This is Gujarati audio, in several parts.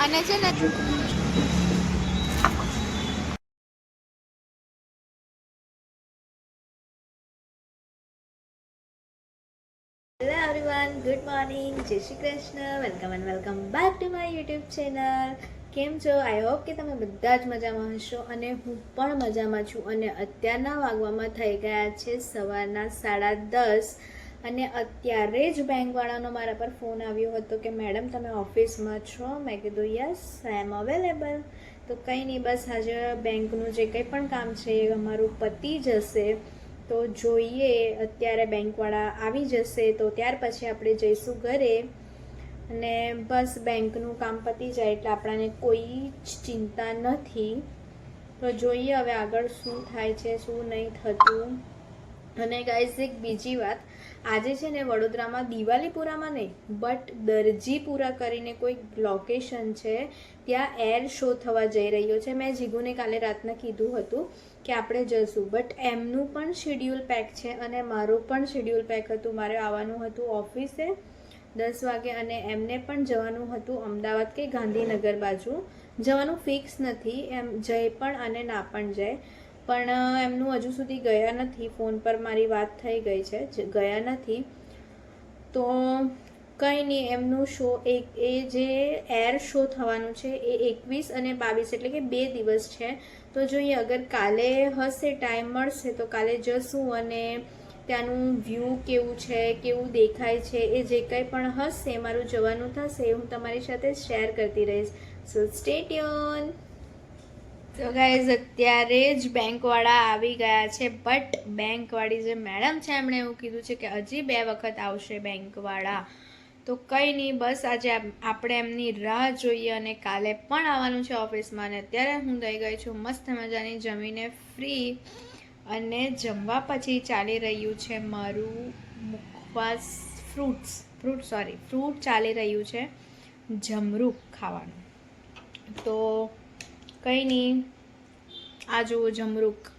અને છે ને હેલો એવરીવન ગુડ મોર્નિંગ જય Shri Krishna welcome and welcome back to my YouTube channel કેમ છો? આઈ હોપ કે તમે બધા જ મજામાં હશો અને હું પણ મજામાં છું અને અત્યારના વાગવામાં થઈ ગયા છે સવારના સાડા દસ. અને અત્યારે જ બેંકવાળાનો મારા પર ફોન આવ્યો હતો કે, મેડમ, તમે ઓફિસમાં છો? મેં કીધું યસ આઈ એમ અવેલેબલ તો કંઈ નહીં, બસ આજે બેંકનું જે કંઈ પણ કામ છે એ અમારું પતી જશે. તો જોઈએ, અત્યારે બેંકવાળા આવી જશે તો ત્યાર પછી આપણે જઈશું ઘરે. અને બસ બેંકનું કામ પતી જાય એટલે આપણાને કોઈ જ ચિંતા નથી. તો જોઈએ હવે આગળ શું થાય છે, શું નહીં થતું. અને ગાઈઝ એક બીજી વાત આજે છે ને વડોદરામાં દિવાલીપુરામાં નહીં બટ દરજીપુરા કરીને કોઈક લોકેશન છે, ત્યાં એર શો થવા જઈ રહ્યો છે. મેં જીગુને કાલે રાતના કીધું હતું કે આપણે જઈશું બટ એમનું પણ શેડ્યુલ પેક છે અને મારું પણ શેડ્યુલ પેક હતું. મારે આવવાનું હતું ઓફિસે દસ વાગે અને એમને પણ જવાનું હતું અમદાવાદ કે ગાંધીનગર બાજુ. જવાનું ફિક્સ નથી, એમ જય પણ અને ના પણ જાય. પણ એમનું હજુ સુધી ગયા નથી. ફોન પર મારી વાત થઈ ગઈ છે. ગયા નથી. તો કંઈ નહીં, એમનું શો એક, એ જે એર શો થવાનું છે એ એકવીસ અને બાવીસ, એટલે કે બે દિવસ છે. તો જોઈએ, અગર કાલે હશે ટાઈમ મળશે, તો કાલે જશું અને ત્યાંનું વ્યૂ કેવું છે, કેવું દેખાય છે, એ જે કંઈ પણ હશે, મારું જવાનું થશે હું તમારી સાથે શેર કરતી રહીશ. સો સ્ટે ટ્યુન તો ગાઈઝ અત્યારે જ બેંકવાળા આવી ગયા છે બટ બેંકવાળી જે મેડમ છે, એમણે એવું કીધું છે કે હજી બે વખત આવશે બેંકવાળા. તો કંઈ નહીં, બસ આજે આપ- આપણે એમની રાહ જોઈએ અને કાલે પણ આવવાનું છે ઓફિસમાં. અને અત્યારે હું થઈ ગઈ છું મસ્ત મજાની જમીને ફ્રી અને જમવા પછી ચાલી રહ્યું છે મારું મુખવાસ ફ્રૂટ્સ ફ્રૂટ સોરી ફ્રૂટ ચાલી રહ્યું છે જમરૂક ખાવાનું. તો કંઈ નહીં આ જુઓ જમરૂક.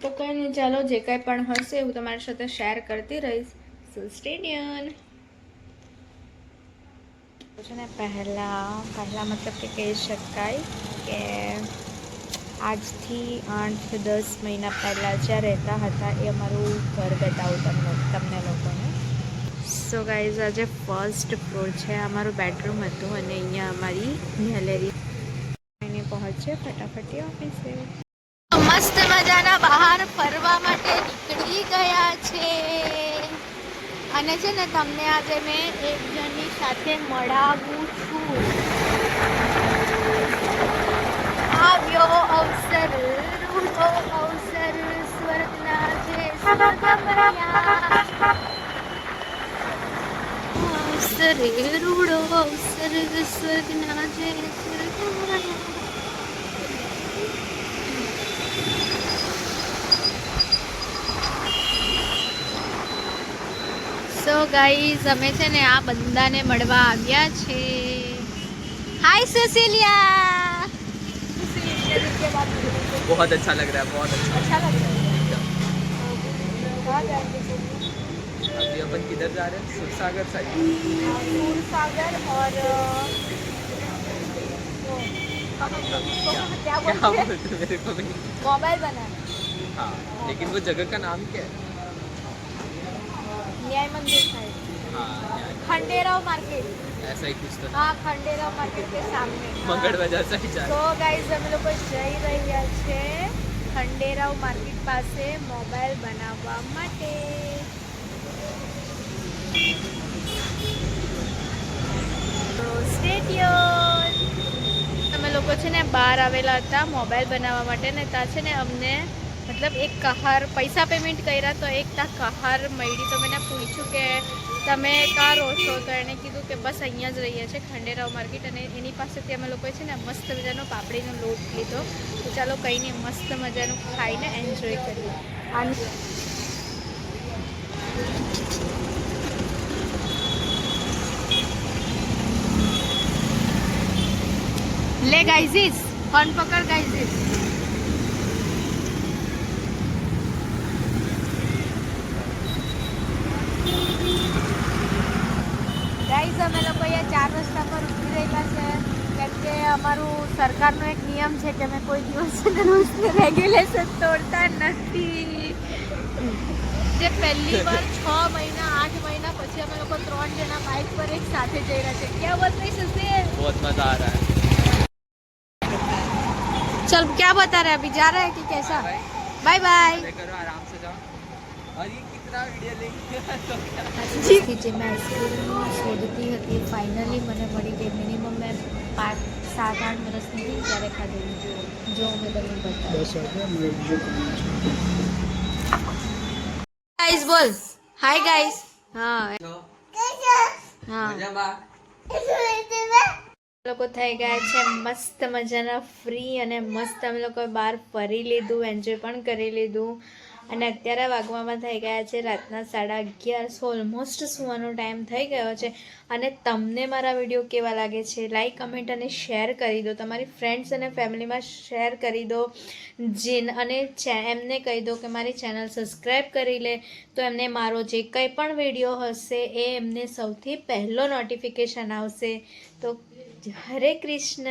તો કંઈ નહીં ચાલો જે કંઈ પણ હશે હું તમારી સાથે શેર કરતી રહીશ. સુસ્ટેડિયન છે ને પહેલાં પહેલાં મતલબ કે કહી શકાય કે આજથી આઠ દસ મહિના પહેલાં જ્યાં રહેતા હતા એ અમારું ઘર બતાવું તમને તમને લોકોને. સો ગાઈઝ આજે ફર્સ્ટ ફ્લોર છે, અમારું બેડરૂમ હતું અને અહીંયા અમારી ગેલેરી એને પહોંચે ફટાફટ ઓફિસે મસ્ત મજાના બહાર ફરવા માટે નીકળી ગયા છે. અને છે ને, તમને આજે મેં એક જણની સાથે મળાવું છું. આવ્યો અવસર, રૂડો અવસર, સ્વર્ગના જે સ્વર્ગમયા અવસર રૂડો અવસર સ્વર્ગના જે સ્વર્ગમયા સો ગાઈઝ અમે છે ને આ બંદાને મળવા આવ્યા છે હાય સુશીલિયા बहुत अच्छा लग रहा है बहुत अच्छा अच्छा लग रहा है अभी अपन किधर जा रहे हैं सुरसागर साइड सागर और क्या क्या बोलते हैं बोलते मेरे को भी नहीं। मोबाइल बनाना हाँ लेकिन वो जगह का नाम क्या है न्याय मंदिर साइड हाँ यार, खंडेराव मार्केट ऐसा ही कुछ तो हाँ खंडेराव मार्केट के सामने मगड़ बाजार साइड जा તો रहे ગાઈઝ અમે લોકો જઈ રહ્યા છે ખંડેરાવ માર્કેટ પાસે મોબાઈલ બનાવવા માટે બહાર આવેલા હતા, મોબાઈલ બનાવવા માટે, ને ત્યાં છે ને અમને મતલબ એક કહાર પૈસા પેમેન્ટ કર્યા તો એક ત્યાં કહાર મળી. તો મેં પૂછ્યું કે, તમે કાં રહો છો? તો એણે કીધું કે, બસ અહીંયા જ રહીએ છીએ, ખંડેરાવ માર્કેટ અને એની પાસેથી અમે લોકોએ છે ને મસ્ત મજાનો પાપડીનો લોટ લીધો. તો ચાલો કંઈ નહીં, મસ્ત મજાનું ખાઈને એન્જોય કરીએ. આનું લે ગાઈઝીસ ફોન પકડ ગાઈઝીસ ગાઈઝ અમે લોકો અહીંયા ચાર રસ્તા પર ઉતરી રહેલા છે. કેમ કે અમારું સરકારનો એક નિયમ છે કે અમે કોઈ દિવસ રૂલ્સને રેગ્યુલેશન તોડતા નથી. જે પહેલી વાર છ મહિના, આઠ મહિના પછી અમે લોકો ત્રણ જણા બાઇક પર એક સાથે જઈ રહ્યા છે. ક્યાં વાત નહીં સસેર બહુ મજા આ રહા चल क्या बता रहे अभी जा रहे हैं कि कैसा भाई बाय बाय मजे करो आराम से जाओ और ये कितना वीडियो लेंगे तो क्या થી જે મેં આઈસ્ક્રીમ શોધતી હતી ફાઇનલી મને મળી ગઈ મિનિમમ મેં પાંચ સાત આઠ વર્ષની હતી ત્યારે ખાધેલી જો મેં તમને બતાવું ગાઈઝ બોલ હાય ગાઈઝ હા હા મજામાં લોકો થઈ ગયા છે, મસ્ત મજાના ફ્રી અને મસ્ત અમે લોકો બહાર ફરી લીધું એન્જોય પણ કરી લીધું. અને અત્યારે વાગવામાં થઈ ગયા છે રાતના સાડા અગિયાર ઓલમોસ્ટ સુવાનો ટાઈમ થઈ ગયો છે. અને તમને મારા વીડિયો કેવા લાગે છે? લાઈક કમેન્ટ અને શેર કરી દો. તમારી ફ્રેન્ડ્સ અને ફેમિલીમાં શેર કરી દો. જેન અને એમને કહી દો કે મારી ચેનલ સબસ્ક્રાઈબ કરી લે. તો એમને મારો જે કંઈ પણ વીડિયો હશે, એ એમને સૌથી પહેલો નોટિફિકેશન આવશે. તો હરે કૃષ્ણ